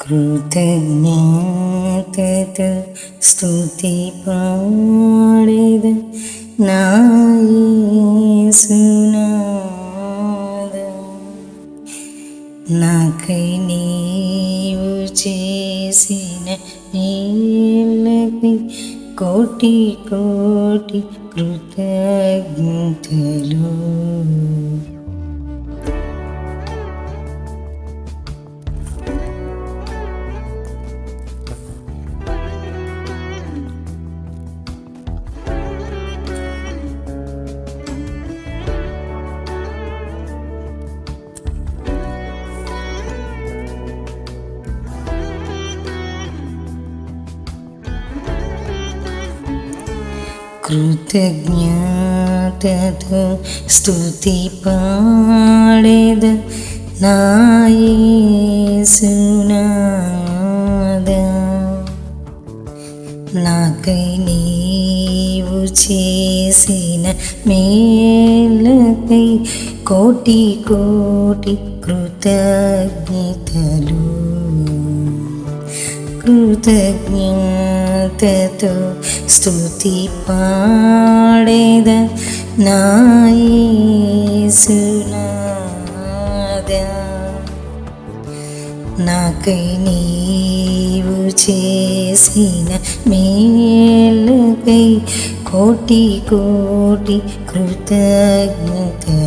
కృతజ్ఞతతో స్థుతి పాడేద నాయసునాద. నాకై నీవు చేసిన నీళ్ళకి కోటి కోటి కృతజ్ఞతలు. కృతజ్ఞతతో స్థుతి పాడేద నాయసునాద నాకై నీవు చేసిన మేలకై కోటి కోటి కృతజ్ఞతలు. కృతజ్ఞ కృతజ్ఞతతో స్తుతి పాడేద నాయసునాద నాకై నీవు చేసిన మేలకై కోటి కోటి కృతజ్ఞతలు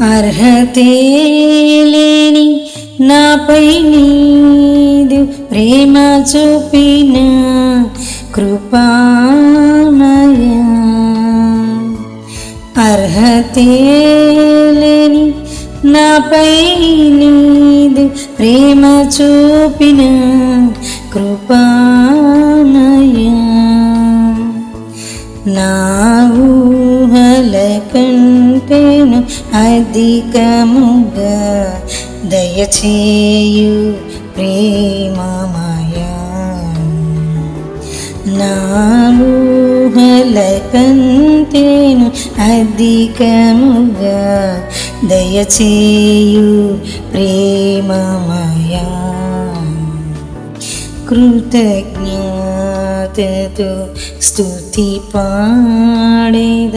అర్హతే లేని నాపై నీదు ప్రేమ చూపిన కృపామయ. అర్హతే లేని నాపై నీదు ప్రేమ చూపిన కృపామయ. నా ఊహల కంటే అధికముగా దయచేయు ప్రేమమయ. నా ఊహల అధికముగా దయచేయు ప్రేమమయా. కృతజ్ఞతతో స్తుతి పాడేద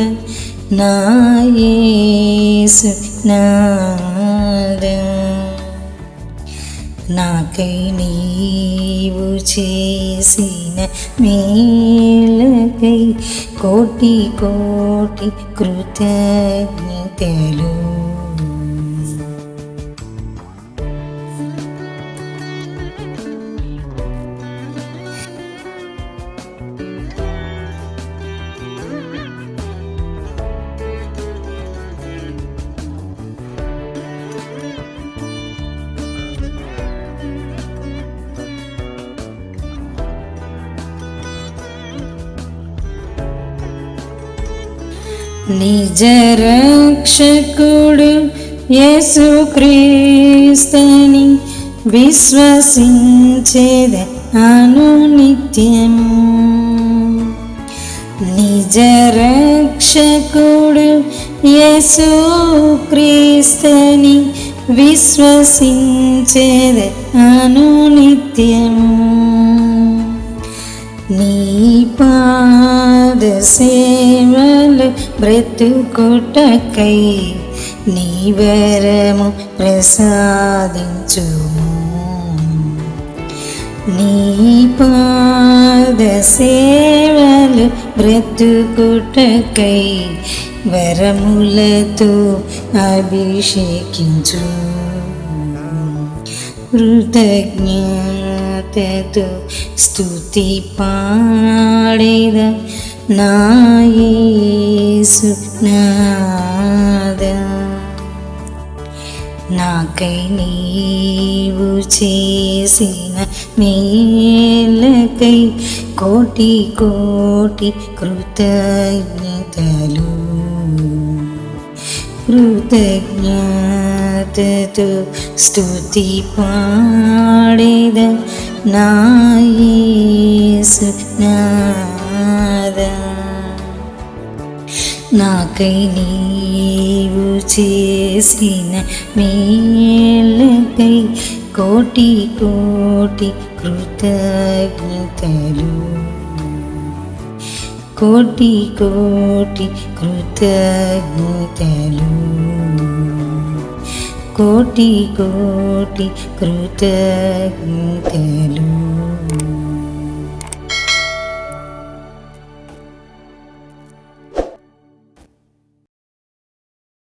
నాయసు నాద నాకై నీవు చేసిన మేలకై కోటి కోటి కృతజ్ఞతలు. నిజరక్షకుడు యేసుక్రీస్తుని విశ్వసించేద అను నిత్యము నిజరక్షకుడు యేసుక్రీస్తుని విశ్వసించేద అను నిత్యము నీ పాద సేవలు బ్రతుకుటకై నీ వరము ప్రసాదించుము. నీ పాద సేవలు బ్రతుకుటకై వరములతో అభిషేకించు. కృతజ్ఞతతో స్తుతి పాడేదా నాయసు నాకై నీవు చేసిన మేలకై కోటి కోటి కృతజ్ఞతలు. కృతజ్ఞతతో స్తుతి పాడేద నాయసు నా కదా. నాకై నీవు చేసిన మేలకై కోటి కోటి కృతజ్ఞతలు. కోటి కోటి కృతజ్ఞతలు. కోటి కోటి కృతజ్ఞతలు.